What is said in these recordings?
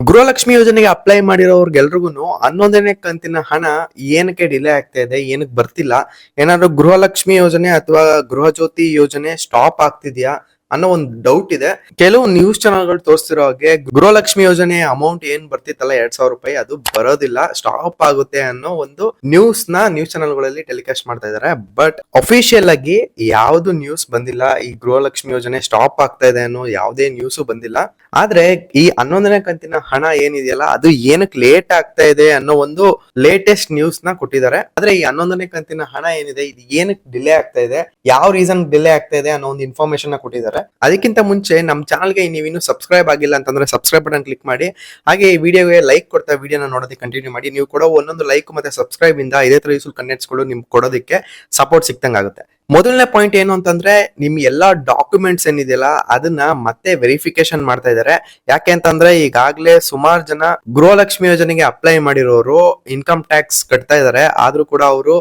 ಗೃಹಲಕ್ಷ್ಮಿ ಯೋಜನೆಗೆ ಅಪ್ಲೈ ಮಾಡಿರೋರ್ಗೆಲ್ರಿಗೂ ಹನ್ನೊಂದನೇ ಕಂತಿನ ಹಣ ಏನಕ್ಕೆ ಡಿಲೇ ಆಗ್ತಾ ಇದೆ, ಏನಕ್ಕೆ ಬರ್ತಿಲ್ಲ? ಏನಾದ್ರು ಗೃಹಲಕ್ಷ್ಮಿ ಯೋಜನೆ ಅಥವಾ ಗೃಹ ಜ್ಯೋತಿ ಯೋಜನೆ ಸ್ಟಾಪ್ ಆಗ್ತಿದ್ಯಾ? ಅನ್ನೋ ಒಂದು ಡೌಟ್ ಇದೆ. ಕೆಲವು ನ್ಯೂಸ್ ಚಾನಲ್ಗಳು ತೋರಿಸ್ತಿರೋ ಹಾಗೆ ಗೃಹಲಕ್ಷ್ಮಿ ಯೋಜನೆ ಅಮೌಂಟ್ ಏನ್ ಬರ್ತಿತ್ತಲ್ಲ ಎರಡ್ ಸಾವಿರ ರೂಪಾಯಿ, ಅದು ಬರೋದಿಲ್ಲ ಸ್ಟಾಪ್ ಆಗುತ್ತೆ ಅನ್ನೋ ಒಂದು ನ್ಯೂಸ್ನ ನ್ಯೂಸ್ ಚಾನಲ್ಗಳಲ್ಲಿ ಟೆಲಿಕಾಸ್ಟ್ ಮಾಡ್ತಾ ಇದಾರೆ. ಬಟ್ ಅಫಿಷಿಯಲ್ ಆಗಿ ಯಾವ್ದು ನ್ಯೂಸ್ ಬಂದಿಲ್ಲ, ಈ ಗೃಹಲಕ್ಷ್ಮಿ ಯೋಜನೆ ಸ್ಟಾಪ್ ಆಗ್ತಾ ಇದೆ ಅನ್ನೋ ಯಾವುದೇ ನ್ಯೂಸ್ ಬಂದಿಲ್ಲ. ಆದ್ರೆ ಈ ಹನ್ನೊಂದನೇ ಕಂತಿನ ಹಣ ಏನಿದೆಯಲ್ಲ, ಅದು ಏನಕ್ಕೆ ಲೇಟ್ ಆಗ್ತಾ ಇದೆ ಅನ್ನೋ ಒಂದು ಲೇಟೆಸ್ಟ್ ನ್ಯೂಸ್ನ ಕೊಟ್ಟಿದ್ದಾರೆ. ಆದ್ರೆ ಈ ಹನ್ನೊಂದನೇ ಕಂತಿನ ಹಣ ಏನಿದೆ, ಇದು ಏನಕ್ಕೆ ಡಿಲೇ ಆಗ್ತಾ ಇದೆ, ಯಾವ ರೀಸನ್ ಡಿಲೇ ಆಗ್ತಾ ಇದೆ ಅನ್ನೋ ಒಂದು ಇನ್ಫಾರ್ಮೇಶನ್ನ ಕೊಟ್ಟಿದ್ದಾರೆ ಅದಕ್ಕಿಂತ ಮುಂಚೆ ನಮ್ಮ ಚಾನಲ್ಗೆ ನೀವಿನ್ನೂ ಸಬ್ಸ್ಕ್ರೈಬ್ ಆಗಿಲ್ಲ ಅಂತಂದ್ರೆ ಸಬ್ಸ್ಕ್ರೈಬ್ ಬಟನ್ ಕ್ಲಿಕ್ ಮಾಡಿ. ಹಾಗೆ ಈ ವಿಡಿಯೋಗೆ ಲೈಕ್ ಕೊಡ್ತಾ ವಿಡಿಯೋನ ನೋಡೋದಕ್ಕೆ ಕಂಟಿನ್ಯೂ ಮಾಡಿ. ನೀವು ಕೊಡೋ ಒಂದೊಂದು ಲೈಕ್ ಮತ್ತೆ ಸಬ್ಸ್ಕ್ರೈಬ್ ಇಂದ ಇದೇ ತರ ಯೂಸ್ಫುಲ್ ಕಂಟೆಂಟ್ಸ್ಗಳು ನಿಮ್ಗೆ ಕೊಡೋದಕ್ಕೆ ಸಪೋರ್ಟ್ ಸಿಕ್ತಂಗ್ ಆಗುತ್ತೆ ಮೊದಲನೇ ಪಾಯಿಂಟ್ ಏನು ಅಂತಂದ್ರೆ ನಿಮ್ ಎಲ್ಲಾ ಡಾಕ್ಯುಮೆಂಟ್ಸ್ ಏನಿದೆಯಲ್ಲ, ಅದನ್ನ ಮತ್ತೆ ವೆರಿಫಿಕೇಶನ್ ಮಾಡ್ತಾ ಇದ್ದಾರೆ ಯಾಕೆ ಅಂತಂದ್ರೆ ಈಗಾಗಲೇ ಸುಮಾರು ಜನ ಗೃಹಲಕ್ಷ್ಮಿ ಯೋಜನೆಗೆ ಅಪ್ಲೈ ಮಾಡಿರೋರು ಇನ್ಕಮ್ ಟ್ಯಾಕ್ಸ್ ಕಟ್ತಾ ಇದಾರೆ. ಆದ್ರೂ ಕೂಡ ಅವರು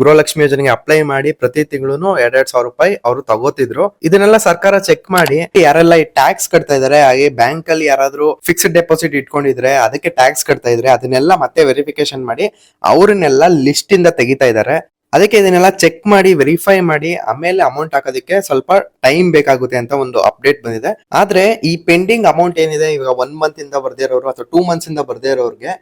ಗೃಹಲಕ್ಷ್ಮಿ ಯೋಜನೆಗೆ ಅಪ್ಲೈ ಮಾಡಿ ಪ್ರತಿ ತಿಂಗಳು ಎರಡ್ ಸಾವಿರ ರೂಪಾಯಿ ಅವರು ತಗೋತಿದ್ರು. ಇದನ್ನೆಲ್ಲ ಸರ್ಕಾರ ಚೆಕ್ ಮಾಡಿ, ಯಾರೆಲ್ಲ ಈ ಟ್ಯಾಕ್ಸ್ ಕಟ್ತಾ ಇದಾರೆ, ಹಾಗೆ ಬ್ಯಾಂಕ್ ಅಲ್ಲಿ ಯಾರಾದ್ರೂ ಫಿಕ್ಸ್ಡ್ ಡೆಪಾಸಿಟ್ ಇಟ್ಕೊಂಡಿದ್ರೆ ಅದಕ್ಕೆ ಟ್ಯಾಕ್ಸ್ ಕಟ್ತಾ ಇದ್ರೆ, ಅದನ್ನೆಲ್ಲ ಮತ್ತೆ ವೆರಿಫಿಕೇಶನ್ ಮಾಡಿ, ಅವರನ್ನೆಲ್ಲ ಲಿಸ್ಟ್ ಇಂದ ತೆಗಿತಾ ಇದಾರೆ. ಅದಕ್ಕೆ ಇದನ್ನೆಲ್ಲ ಚೆಕ್ ಮಾಡಿ ವೆರಿಫೈ ಮಾಡಿ, ಆಮೇಲೆ ಅಮೌಂಟ್ ಹಾಕೋದಕ್ಕೆ ಸ್ವಲ್ಪ ಟೈಮ್ ಬೇಕಾಗುತ್ತೆ ಅಂತ ಒಂದು ಅಪ್ಡೇಟ್ ಬಂದಿದೆ. ಆದ್ರೆ ಈ ಪೆಂಡಿಂಗ್ ಅಮೌಂಟ್ ಏನಿದೆ, ಇವಾಗ ಒನ್ ಮಂತ್ ಇಂದ ಬರ್ದೇ ಇರೋರು ಅಥವಾ ಟೂ ಮಂತ್ಸ್ ಇಂದ ಬರ್ದೇ ಇರೋರ್ಗೆ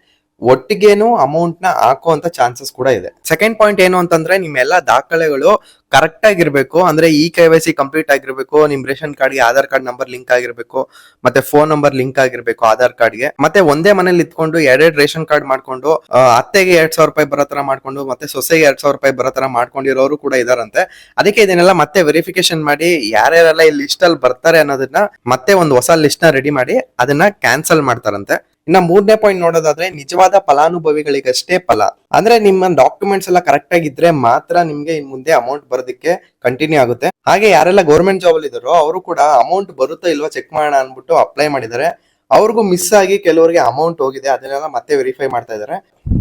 ಒಟ್ಟಿಗೆನು ಅಮೌಂಟ್ನ ಹಾಕುವಂತ ಚಾನ್ಸಸ್ ಕೂಡ ಇದೆ. ಸೆಕೆಂಡ್ ಪಾಯಿಂಟ್ ಏನು ಅಂತಂದ್ರೆ ನಿಮ್ಮೆಲ್ಲ ದಾಖಲೆಗಳು ಕರೆಕ್ಟ್ ಆಗಿರ್ಬೇಕು, ಅಂದ್ರೆ E K Y C complete ಆಗಿರ್ಬೇಕು, ನಿಮ್ ರೇಷನ್ ಕಾರ್ಡ್ಗೆ ಆಧಾರ್ ಕಾರ್ಡ್ ನಂಬರ್ ಲಿಂಕ್ ಆಗಿರ್ಬೇಕು, ಮತ್ತೆ ಫೋನ್ ನಂಬರ್ ಲಿಂಕ್ ಆಗಿರ್ಬೇಕು ಆಧಾರ್ ಕಾರ್ಡ್ಗೆ. ಮತ್ತೆ ಒಂದೇ ಮನೇಲಿ ಇತ್ಕೊಂಡು ಎರಡೆರಡು ರೇಷನ್ ಕಾರ್ಡ್ ಮಾಡ್ಕೊಂಡು ಅತ್ತೆಗೆ ಎರಡ್ ಸಾವಿರ ರೂಪಾಯಿ ಬರೋ ತರ ಮಾಡ್ಕೊಂಡು, ಮತ್ತೆ ಸೊಸೆಗೆ ಎರಡ್ ಸಾವಿರ ರೂಪಾಯಿ ಬರೋ ತರ ಮಾಡ್ಕೊಂಡಿರೋರು ಕೂಡ ಇದಾರಂತೆ. ಅದಕ್ಕೆ ಇದನ್ನೆಲ್ಲ ಮತ್ತೆ ವೆರಿಫಿಕೇಶನ್ ಮಾಡಿ ಯಾರ್ಯಾರೆಲ್ಲ ಈ ಲಿಸ್ಟ್ ಅಲ್ಲಿ ಬರ್ತಾರೆ ಅನ್ನೋದನ್ನ ಮತ್ತೆ ಒಂದು ಹೊಸ ಲಿಸ್ಟ್ನ ರೆಡಿ ಮಾಡಿ ಅದನ್ನ ಕ್ಯಾನ್ಸಲ್ ಮಾಡ್ತಾರಂತೆ. ಇನ್ನ ಮೂರನೇ ಪಾಯಿಂಟ್ ನೋಡೋದಾದ್ರೆ ನಿಜವಾದ ಫಲಾನುಭವಿಗಳಿಗಷ್ಟೇ ಫಲ. ಅಂದ್ರೆ ನಿಮ್ಮ ಡಾಕ್ಯುಮೆಂಟ್ಸ್ ಎಲ್ಲ ಕರೆಕ್ಟ್ ಆಗಿದ್ರೆ ಮಾತ್ರ ನಿಮ್ಗೆ ಇನ್ ಮುಂದೆ ಅಮೌಂಟ್ ಬರೋದಕ್ಕೆ ಕಂಟಿನ್ಯೂ ಆಗುತ್ತೆ. ಹಾಗೆ ಯಾರೆಲ್ಲ ಗೌರ್ಮೆಂಟ್ ಜಾಬ್ ಅಲ್ಲಿ ಇದಾರೋ ಅವರು ಕೂಡ ಅಮೌಂಟ್ ಬರುತ್ತಾ ಇಲ್ವಾ ಚೆಕ್ ಮಾಡೋಣ ಅನ್ಬಿಟ್ಟು ಅಪ್ಲೈ ಮಾಡಿದ್ದಾರೆ. ಅವ್ರಿಗೂ ಮಿಸ್ ಆಗಿ ಕೆಲವರಿಗೆ ಅಮೌಂಟ್ ಹೋಗಿದೆ, ಅದನ್ನೆಲ್ಲ ಮತ್ತೆ ವೆರಿಫೈ ಮಾಡ್ತಾ ಇದ್ದಾರೆ.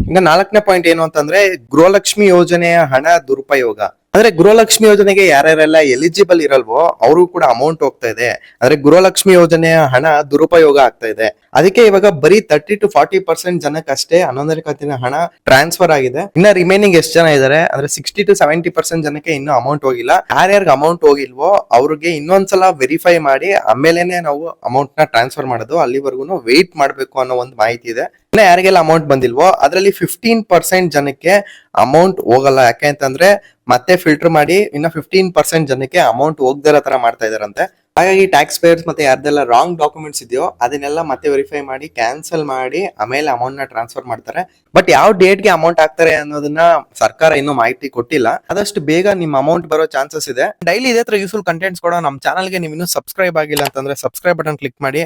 ಇನ್ನ ನಾಲ್ಕನೇ ಪಾಯಿಂಟ್ ಏನು ಅಂತಂದ್ರೆ ಗೃಹಲಕ್ಷ್ಮಿ ಯೋಜನೆಯ ಹಣ ದುರುಪಯೋಗ. ಅಂದ್ರೆ ಗೃಹಲಕ್ಷ್ಮಿ ಯೋಜನೆಗೆ ಯಾರ್ಯಾರೆಲ್ಲ ಎಲಿಜಿಬಲ್ ಇರಲ್ವೋ ಅವರು ಕೂಡ ಅಮೌಂಟ್ ಹೋಗ್ತಾ ಇದೆ. ಅಂದ್ರೆ ಗೃಹಲಕ್ಷ್ಮಿ ಯೋಜನೆಯ ಹಣ ದುರುಪಯೋಗ ಆಗ್ತಾ ಇದೆ. ಅದಕ್ಕೆ ಇವಾಗ ಬರೀ ತರ್ಟಿ ಟು ಫಾರ್ಟಿ ಪರ್ಸೆಂಟ್ ಜನಕ್ಕಷ್ಟೇ ಹನ್ನೊಂದನೇ ಕಂತಿನ ಹಣ ಟ್ರಾನ್ಸ್ಫರ್ ಆಗಿದೆ. ಇನ್ನ ರಿಮೈನಿಂಗ್ ಎಷ್ಟು ಜನ ಇದಾರೆ? ಅಂದ್ರೆ ಸಿಕ್ಸ್ಟಿ ಟು ಸೆವೆಂಟಿ ಪರ್ಸೆಂಟ್ ಜನಕ್ಕೆ ಇನ್ನೂ ಅಮೌಂಟ್ ಹೋಗಿಲ್ಲ. ಯಾರ್ಯಾರಿಗೆ ಅಮೌಂಟ್ ಹೋಗಿಲ್ವೋ ಅವ್ರಿಗೆ ಇನ್ನೊಂದ್ಸಲ ವೆರಿಫೈ ಮಾಡಿ ಆಮೇಲೆನೆ ನಾವು ಅಮೌಂಟ್ನ ಟ್ರಾನ್ಸ್ಫರ್ ಮಾಡೋದು. ಅಲ್ಲಿವರೆಗೂ ವೆಯ್ಟ್ ಮಾಡಬೇಕು ಅನ್ನೋ ಒಂದು ಮಾಹಿತಿ ಇದೆ. ಯಾರಿಗೆಲ್ಲ ಅಮೌಂಟ್ ಬಂದಿಲ್ವೋ, ಅದರಲ್ಲಿ ಫಿಫ್ಟೀನ್ ಪರ್ಸೆಂಟ್ ಜನಕ್ಕೆ ಅಮೌಂಟ್ ಹೋಗಲ್ಲ. ಯಾಕೆ ಅಂತಂದ್ರೆ ಮತ್ತೆ ಫಿಲ್ಟರ್ ಮಾಡಿ ಇನ್ನ ಫಿಫ್ಟೀನ್ ಪರ್ಸೆಂಟ್ ಜನಕ್ಕೆ ಅಮೌಂಟ್ ಹೋಗದೇ ತರ ಮಾಡ್ತಾ ಇದಾರಂತೆ ಹಾಗಾಗಿ ಟ್ಯಾಕ್ಸ್ ಪೇಯರ್ಸ್ ಮತ್ತೆ ಯಾರ್ದೆಲ್ಲ ರಾಂಗ್ ಡಾಕ್ಯುಮೆಂಟ್ಸ್ ಇದೆಯೋ ಅದನ್ನೆಲ್ಲ ಮತ್ತೆ ವೆರಿಫೈ ಮಾಡಿ ಕ್ಯಾನ್ಸಲ್ ಮಾಡಿ, ಆಮೇಲೆ ಅಮೌಂಟ್ನ ಟ್ರಾನ್ಸ್ಫರ್ ಮಾಡ್ತಾರೆ. ಬಟ್ ಯಾವ ಡೇಟ್ಗೆ ಅಮೌಂಟ್ ಆಗ್ತಾರೆ ಅನ್ನೋದನ್ನ ಸರ್ಕಾರ ಇನ್ನೂ ಮಾಹಿತಿ ಕೊಟ್ಟಿಲ್ಲ. ಆದಷ್ಟು ಬೇಗ ನಿಮ್ಮ ಅಮೌಂಟ್ ಬರೋ ಚಾನ್ಸಸ್ ಇದೆ. ಡೈಲಿ ಇದೇ ತರ ಯೂಸ್ಫುಲ್ ಕಂಟೆಂಟ್ಸ್ ಕೊಡೋ ನಮ್ಮ ಚಾನಲ್ಗೆ ನೀವು ಇನ್ನೂ ಸಬ್ಸ್ಕ್ರೈಬ್ ಆಗಿಲ್ಲ ಅಂತಂದ್ರೆ ಸಬ್ಸ್ಕ್ರೈಬ್ ಬಟನ್ ಕ್ಲಿಕ್ ಮಾಡಿ.